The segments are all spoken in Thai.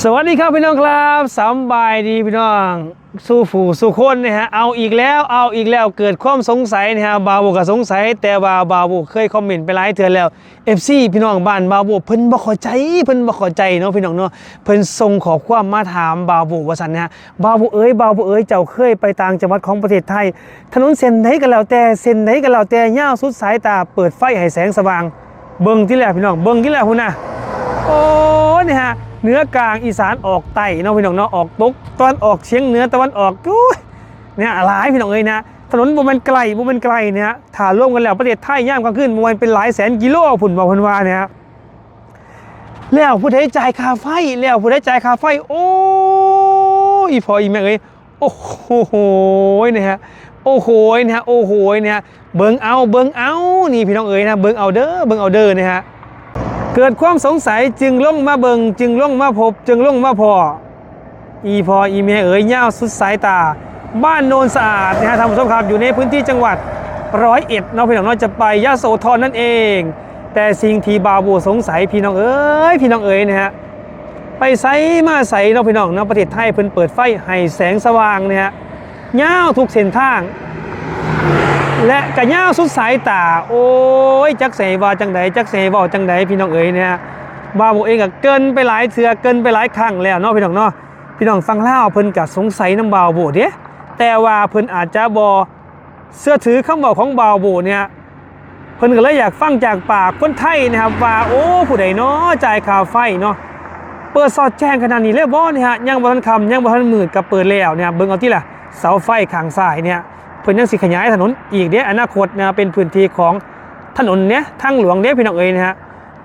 สวัสดีครับพี่น้องครับสำบายดีพี่น้องสู้ผู้สู้คนนะฮะเอาอีกแล้วเอาอีกแล้วเกิดความสงสัยนะฮะบาวโบก็สงสัย แต่ว่าบาวโบเคยคอมเมนต์ไปหลายเทื่อแล้ว FC พี่น้องบ้านบาวโบเพิ่นบ่เข้าใจเพิ่นบ่เข้าใจเนาะพี่น้องเนาะเพิ่นส่งขอความมาถามบาวโบว่าซั่นนะฮะบาวโบเอ้ยบาวโบเอ้ยเจ้าเคยไปต่างจังหวัดของประเทศไทย ถนนเส้นไหนก็แล้วแต่เส้นไหนก็แล้วแต่ยาวสุดสายตาเปิดไฟให้แสงสว่าง เบิ่งที่แหละพี่น้องเบิ่งที่แหละพุ่นน่ะ โอ้เนี่ยฮะเหนือกลางอีสานออกใต้เนาะพี่น้องเนาะออกตกตอนออกเฉียงเหนือตะวันออกเนี่ยหลายพี่น้องเอ้ยนะถนนบ่มันไกลบ่มันไกลเนี่ยถ้าร่วมกันแล้วประเทศไทยย่ามกลางคืนบมันเป็นหลายแสนกิโลพุ่นบอกพิ่นวาเนี่ยแล้วผู้ใดจ่ายค่าไฟแล้วผู้ใดจ่ายค่าไฟโอ้ยอีพออีแม่เอ้ยโอ้โหเนี่ยฮะโอ้โหเนี่ยฮะโอ้โหเนี่ยเบิ่งเอาเบิ่งเอานี่พี่น้องเอ้ยนะเบิ่งเอาเด้อเบิ่งเอาเด้อเนี่ยฮะ เกิดความสงสัยจึงล่งมาเบิงจึงล่งมาพบ จึงล่งมาพอ อีพออีเมเอ๋ยย่าสุดสายตา บ้านโนนสะอาดนะฮะทำสงครามอยู่ในพื้นที่จังหวัดร้อยเอ็ดเนาะพี่น้องจะไปยะโสธรนั่นเอง แต่สิ่งที่บาบูสงสัยพี่น้องเอ๋ยพี่น้องเอ๋ยนะฮะไปไซมาใสเนาะพี่น้องนะประเทศไทยเพิ่นเปิดไฟให้แสงสว่างเนี่ยฮะย่าทุกเส้นทาง และกระย่าสุดสายตา โอ้ยจักเสว่าจังใดจักเสว่าจังใดพี่น้องเอ๋ยเนี่ยบาโบเองก็เกินไปหลายเถื่อเกินไปหลายครั้งแล้วเนาะพี่น้องเนาะพี่น้องฟังเล่าเพิ่นก็สงสัยน้ำบาวโบเด้แต่ว่าเพิ่นอาจจะบ่เสื้อถือคำบอกของบาวโบเนี่ยเพิ่นก็เลยอยากฟังจากปากคนไทยนะครับว่าโอ้ผู้ใดเนาะจ่ายค่าวไฟเนาะเปิดสอดแจ้งขนาดนี้เลยบ่เนี่ยฮะยังบ่ทันคำยังบ่ทันมืดก็เปิดแล้วเนี่ยเบิ่งเอาที่ล่ะเสาไฟข้างซ้ายเนี่ย เพิ่นยังสิขยายถนนอีกเด้ยอนาคตนะเป็นพื้นที่ของถนนเนี้ยทางหลวงเด้ยพี่น้องเอ๋ยนะฮะ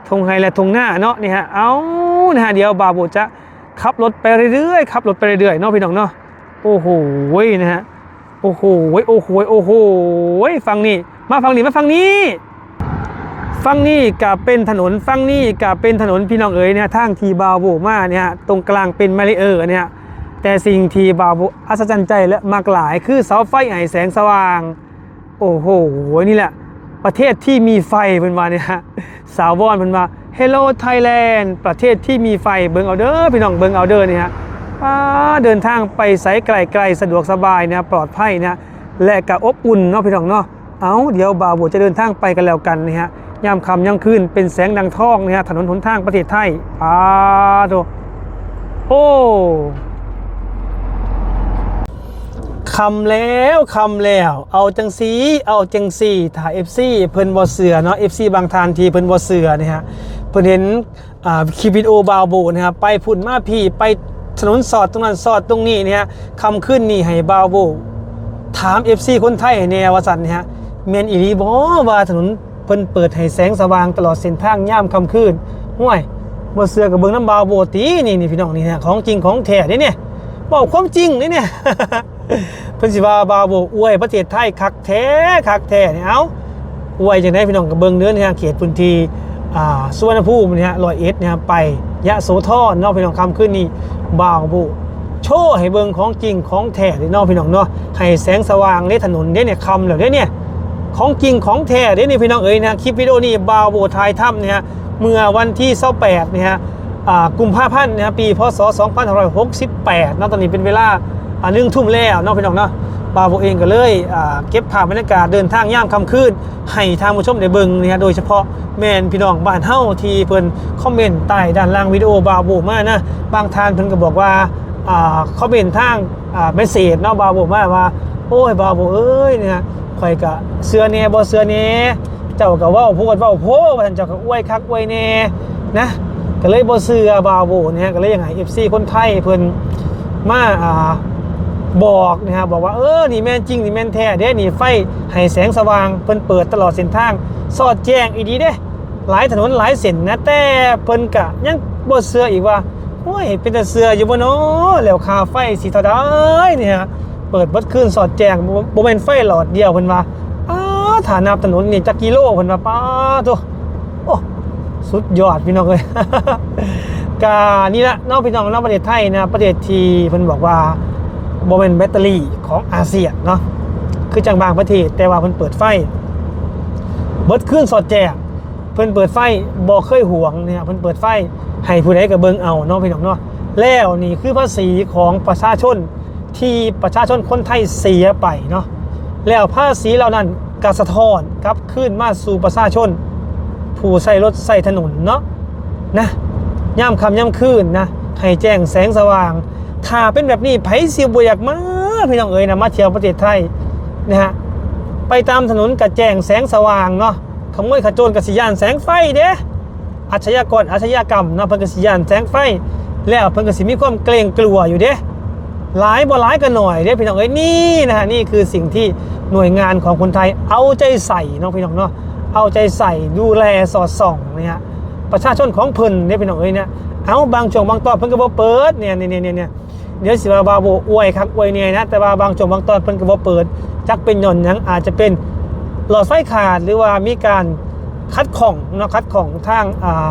ทงไฮและทงหน้าเนาะนี่ฮะเอานะฮะเดี๋ยวบาบูจะขับรถไปเรื่อยๆขับรถไปเรื่อยๆเนาะพี่น้องเนาะโอ้โหนะฮะโอ้โหโอ้โหโอ้โหฟังนี่มาฟังนี่มาฟังนี่ฟังนี่กับเป็นถนนฟังนี่กับเป็นถนนพี่น้องเอ๋ยเนี่ยทางทีบาบูมาเนี่ยตรงกลางเป็นมาริเออร์เนี่ย แต่สิ่งที่บาบุอัศจรรย์ใจและมากหลายคือเสาไฟไอแสงสว่าง โอ้โหนี่แหละ ประเทศที่มีไฟเป็นมาเนี่ยฮะสาววอนเป็นมา Hello Thailand ประเทศที่มีไฟเบิงเอาเด้อพี่น้องเบิงเอาเด้อเนี่ยฮะป้าเดินทางไปไสไกลๆสะดวกสบายนะปลอดภัยนะและก็อบอุ่นเนาะพี่น้องเนาะเอาเดี๋ยวบาบุจะเดินทางไปกันแล้วกันนะฮะยามค่ำยามคืนเป็นแสงดังทองนะฮะถนนหนทางประเทศไทยป้าโดโอ้ คำแล้วคำแล้ว เอาจังสีเอาจังสีถ่าย FC เพิ่นบ่เสือเนาะ FC บางทานทีเพิ่นบ่เสือนะฮะเพิ่นเห็นอ่าคลิปวิดีโอบาวโบนะครับไปพุ่นมาพี่ไปถนนสอดตรงนั้นสอดตรงนี้เนี่ยคำขึ้นนี่ให้บาวโบถาม FC คนไทยให้แน่ว่าซั่นนะฮะแม่นอีหลีบ่ว่าถนนเพิ่นเปิดให้แสงสว่างตลอดเส้นทางยามค่ำคืนห่วยบ่เสือกับเบิ่งน้ำบาวโบตีนี่นี่พี่น้องนี่นะของจริงของแท้เด้เนี่ยบอกความจริงนี่เนี่ย เพิ่นสิว่าบาวโบอวยประเทศไทยคักแท้คักแท้เนี่ยเอาอวยจังได๋พี่น้องกับเบิงเนื้อในี่ฮะเขตพื้นที่อ่าสุวรรณภูมินี่ยฮะร้อยเอ็ดเนี่ยฮะไปยะโสธรเนาะพี่น้องคำขึ้นนี่บาวโบโชว์ให้เบิงของจริงของแท้เนาะพี่น้องเนาะให้แสงสว่างในถนนเด้เนี่ยคำแล้วเด้เนี่ยของจริงของแท้เด้นี่พี่น้องเอ๋ยนะคลิปวิดีโอนี้บาวโบทายถ้ำเนี่ยเมื่อวันที่28เนี่ยฮะกุมภาพันธ์นะปีพศ2568นาะตอนนี้เป็นเวลา อ่าหนึ่งทุ่มแล้วนาะพี่น้องเนาะบาวโบเองก็เลยเก็บภาพบรรยากาศเดินทางย่ามคำคืนให้ทางผู้ชมได้เบิ่งนี่ยฮะโดยเฉพาะแมนพี่น้องบ้านเฮาที่เพิ่นคอมเมนต์ใต้ด้านล่างวิดีโอบาโบมานะบางท่านเพิ่นก็บอกว่าคอมเมนต์ทางเมสเซจเนาะบาโบมาว่าโอ้ยบาโบเอ้ยเนี่ยข่อยกะเสื้อเน่บ่เสื้อเน่เจ้าก็ว้าพูดว้าโพว่าท่านเจ้าก็อวยคักอวยเน่นะก็เลยบ่เสื้อบาโบเนี่ยก็เลยยังไง FC คนไทยเพิ่นมาอ่า บอกนะครับบอกว่าเออนี่แม่นจริงนี่แม่นแท้เด้นี่ไฟให้แสงสว่างเพิ่นเปิดตลอดเส้นทาง สอดแจ้งอีดีเด้หลายถนนหลายเส้นนะแต่เพิ่นกะยังบ่เสื้ออีกว่าโอ้ยเป็นแต่เสื้ออยู่บ่เนาะแล้วค่าไฟสิเท่าใดเนี่ยเปิดบัดขึ้นสอดแจ้งโบเมนไฟหลอดเดียวเพิ่นว่าอ้าฐานับถนนนี่จักกิโลเพิ่นว่าป้าตัวโอ้สุดยอดพี่น้องเลยกานี่ละนอกพี่น้องนอกประเทศไทยนะประเทศที่เพิ่นบอกว่า โบเมนแบตเตอรี่ของอาเซียนเนาะคือจังบางประเทศแต่ว่าเพิ่นเปิดไฟ เบิดขึ้นสอดแจงเพิ่นเปิดไฟบ่เคยห่วงเนี่ยเพิ่นเปิดไฟให้ผู้ใดก็เบิ่งเอาเนาะพี่น้องเนาะแล้วนี่คือภาษีของประชาชนที่ประชาชนคนไทยเสียไปเนาะแล้วภาษีเหล่านั้นกสะท้อนกลับขึ้นมาสู่ประชาชน ผู้ใส่รถใส่ถนนเนาะนะย่ำคำย่ำคืนนะให้แจ้งแสงสว่าง ถ้าเป็นแบบนี้ไผเสียบอยากมาพี่น้องเอ๋ยนะมาเที่ยวประเทศไทยนะฮะไปตามถนนกับแจงแสงสว่างเนาะขโมยขโจรกสิยานแสงไฟเด้อาชญากรอาชญากรรมนะเพิ่นกสิยานแสงไฟ แล้วเพิ่นกสิมีความเกรงกลัวอยู่เด้หลายบ่หลายกันหน่อยเด้พี่น้องเอ้ยนี่นะฮะนี่คือสิ่งที่หน่วยงานของคนไทยเอาใจใส่เนาะพี่น้องเนาะเอาใจใส่ดูแลสอดส่องเนี่ยฮะประชาชนของเพิ่นเนี่ยพี่น้องเอ้ยเนี่ยเอาบางช่วงบางตอนเพิ่นก็บ่เปิดเนี่ยเนี่ยเนี่ยเนี่ย เดี๋ยวสิว่าบาโบอวยคักอวยเนี่ยนะแต่ว่าบางช่วงบางตอนเพิ่นก็บ่เปิด จักเป็นหย่อนหยังอาจจะเป็นหลอดไฟขาดหรือว่ามีการคัดของเนาะคัดของทางอ่า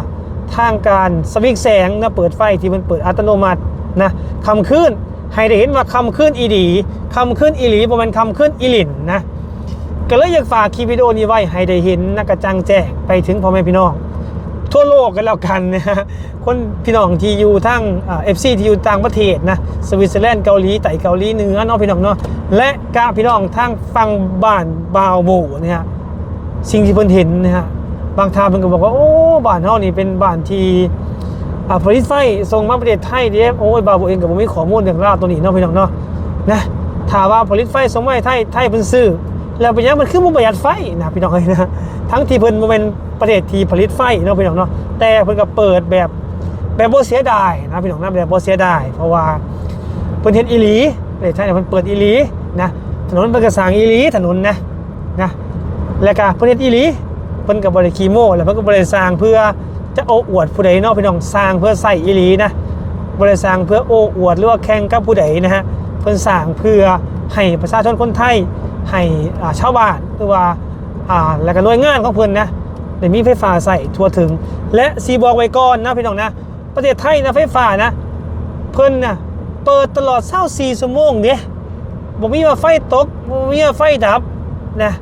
ทางการสวิงแสงนะเปิดไฟที่มันเปิดอัตโนมัตินะคำขึ้นให้ได้เห็นว่าคำขึ้นอีดีคำขึ้นอีหลีประมาณคำขึ้นอีหลินนะก็เลยอยากฝากคลิปวิดีโอนี้ไว้ให้ได้เห็นนะกระจังแจ้งไปถึงพ่อแม่พี่น้อง ทั่วโลกกันแล้วกันนะฮะคนพี่น้องที่อยู่ทั้งเอฟซีที่อยู่ต่างประเทศนะสวิตเซอร์แลนด์เกาหลีไต้เกาหลีเหนือเนาะพี่น้องเนาะและกาพี่น้องทั้งฟังบ้านบาวโบนะฮะสิ่งที่เพิ่นเห็นนะฮะบางทางเพิ่นก็บอกว่าโอ้บ้านเฮานี่เป็นบ้านที่อ่าผลิตไฟส่งมาประเทศไทยเด้โอ้ยบาวโบเองก็บ่มีข้อมูลเรื่องราวตัวนี้เนาะพี่น้องเนาะนะถ้าว่าผลิตไฟส่งมาให้ไทยไทยเพิ่นซื้อ แล้วเป็นหยังมันคือบ่ประหยัดไฟนะพี่น้องเอ้ยนะทั้งที่เพิ่นบ่เป็นประเทศที่ผลิตไฟเนาะพี่น้องเนาะแต่เพิ่นก็เปิดแบบแบบบ่เสียดายนะพี่น้องนะแบบบ่เสียดายเพราะว่าเพิ่นเฮ็ดอีหลีประเทศไทยเนี่ยเพิ่นเปิดอีหลีนะถนนเพิ่นก็สร้างอีหลีถนนนะนะแล้วก็เพิ่นเฮ็ดอีหลีเพิ่นก็บ่ได้ขี้โม้แล้วเพิ่นก็บ่ได้สร้างเพื่อจะโอ้อวดผู้ใดเนาะพี่น้องสร้างเพื่อใส่อีหลีนะบ่ได้สร้างเพื่อโอ้อวดหรือว่าแข่งกับผู้ใดนะฮะเพิ่นสร้างเพื่อให้ประชาชนคนไทย ให้อ่าชาวบ้านหรือว่าอ่าแล้วก็หน่วยงานของเพิ่นนะได้มีไฟฟ้าใส่ทั่วถึง และสีบอกไว้ก่อนนะพี่น้องนะ ประเทศไทยนะไฟฟ้านะ เพิ่นนะเปิดตลอด24ชั่วโมงเด้บ่มีว่าไฟตกบ่มีว่าไฟดับนะ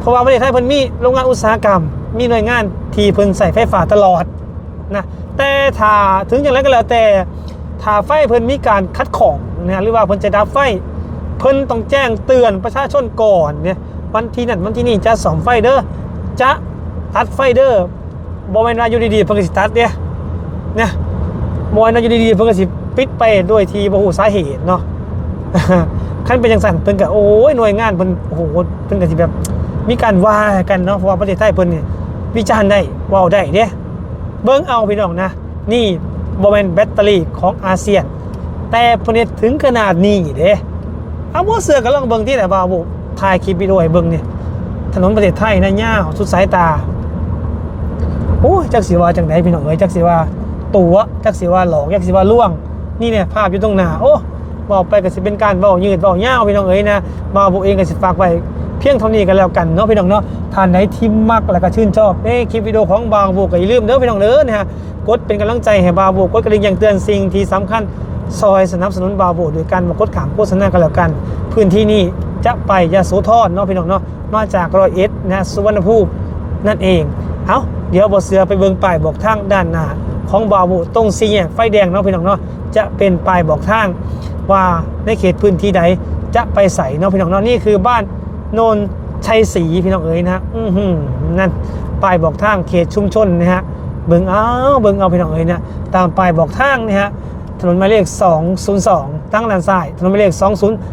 เพราะว่าประเทศไทยเพิ่นมีโรงงานอุตสาหกรรม มีหน่วยงานที่เพิ่นใส่ไฟฟ้าตลอดนะแต่ถ้าถึงอย่างไรก็แล้วแต่ถ้าไฟเพิ่นมีการคัดของนะหรือว่าเพิ่นจะดับไฟ เพิ่นต้องแจ้งเตือนประชาชนก่อนเนี่ยวันที่นั่นวันที่นี่จะส่อมไฟเด้อจะตัดไฟเด้อบ่แมนว่าอยู่ดีๆเพิ่นก็สิตัดเด้นะบ่แม่นว่าอยู่ดีๆเพิ่นก็สิปิดไปด้วยทีบ่ฮู้สาเหตุเนาะขั้นเป็นจังสั่นเพิ่นก็โอ้ยหน่วยงานเพิ่นโอ้โหเพิ่นก็สิแบบมีการว่ากันเนาะเพราะว่าประเทศไทยเพิ่นนี่วิจารณ์ได้ว้าได้เด้เบิ่งเอาพี่น้องนะ นี่บ่แม่นแบตเตอรี่ของอาเซียน แต่เพิ่นเฮ็ดถึงขนาดนี้เด้ เอาบ่เสือก็ลองเบิ่งที่ไหนบ่าวบ่ถ่ายคลิปวิดีโอให้เบิ่งเนี่ยถนนประเทศไทยนะย่าสุดสายตาโอ้ยจักสิว่าจังไดพี่น้องเอ้ยจักสิว่าตัวจักสิว่าหลอกจักสิว่าล่วง นี่เนี่ยภาพอยู่ตรงหน้าโอ้บอกไปก็สิเป็นการเว้ายืดเว้ายาวพี่น้องเอ้ยนะบ่าวบ่เองก็สิฝากไว้เพียงเท่านี้กันแล้วกันเนาะพี่น้องเนาะท่านไหนที่มักแล้วก็ชื่นชอบเอ้คลิปวิดีโอของบางบุกก็อย่าลืมเด้อพี่น้องเด้อนะฮะกดเป็นกำลังใจให้บางบุกกดกระดิ่งอย่างเตือนสิ่งที่สำคัญ ซอยสนับสนุนบางบุกโดยการมากดขามโฆษณากันแล้วกัน พื้นที่นี้จะไปยาโสธรเนาะพี่น้องเนาะมาจากรอยเอ็ดนะสุวรรณภูมินั่นเอง เอาเดี๋ยวบอเสือไปเบิ่งป้ายบอกทางด้านหน้าของบาบุตรงสีแยกไฟแดงเนาะพี่น้องเนาะจะเป็นป้ายบอกทางว่าในเขตพื้นที่ใดจะไปใส่เนาะพี่น้องเนาะนี่คือบ้านโนนชัยศรีพี่น้องเอ๋ยนะฮะอือหือนั่นป้ายบอกทางเขตชุมชนนะฮะเบิ่งเอาเบิ่งเอาพี่น้องเอ๋ยนะตามป้ายบอกทางนะฮะ ถนนหมายเลข 202 ตั้งด้านซ้าย ถนนหมายเลข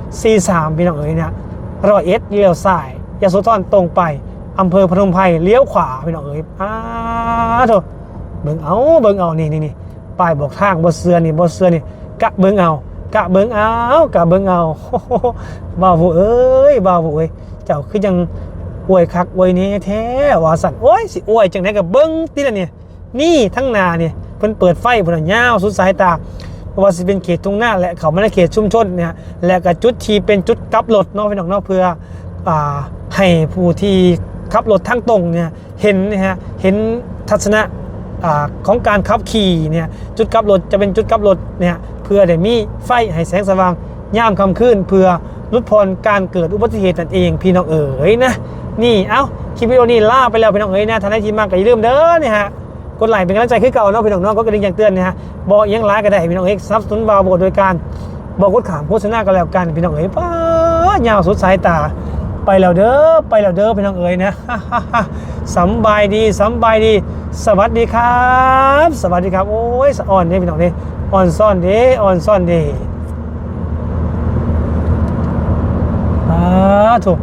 2043พี่น้องเอ๋ยนะรอยเอ็ดเลี้ยวซ้ายยโสธรตรงไปอำเภอพนมไพรเลี้ยวขวาพี่น้องเอ๋ยอ้าโถเบิ่งเอาเบิ่งเอานี่นี่นี่ป้ายบอกทางบ่เสือนี่บ่เสือนี่กะเบิ่งเอากะเบิ่งเอากะเบิ่งเอาโอ้โหบ่าวเอ้ยบ่าวเอ้ยเจ้าคือจังอวยคักอวยนี่แท้ว่าสั่นโอ้ยสิอวยจังไดก็เบิ่งติละเนี่ยนี่ทั้งนาเนี่ยเพิ่นเปิดไฟเพุ่นนะยาวสุดสายตา ว่าสิเป็นเขตทุ่งนาและเขาไม่ได้เขตชุมชนเนี่ยและก็จุดที่เป็นจุดกลับรถเนาะพี่น้องเนาะเพื่ออาให้ผู้ที่ขับรถทางตรงเนี่ยเห็นนะฮะเห็นทัศนะอ่ของการขับขี่เนี่ยจุดกลับรถจะเป็นจุดกลับรถเนี่ยเพื่อได้มีไฟให้แสงสว่างย่ามคำขึ้นเพื่อลดพรการเกิดอุบัติเหตุนั่นเองพี่น้องเอ๋ยนะนี่เอ้าคลิปวิดีโอนี้ล่าไปแล้วพี่น้องเอ๋ยนะท่านใดที่มากก็อย่าลืมเด้อเนี่ยฮะ กดไลค์เป็นกำลังใจขึ้นเก่าเนาะพี่น้องเนาะก็กระดิ่งแจ้งเตือนนะฮะบอกอิหยังร้ายก็ได้พี่น้องเอกซับสนุนบาวโบโดยการบอกกดขามโฆษณาก็แล้วกันพี่น้องเอ้ยป้ายาวสุดสายตา ไปแล้วเด้อไปแล้วเด้อพี่น้องเอ๋ยนะสำบายดีสำบายดี สวัสดีครับ สวัสดีครับโอ้ยอ่อนเด้พี่น้องเด้อ่อนซ่อนเด้อ่อนซ่อนเด้อ่าถูก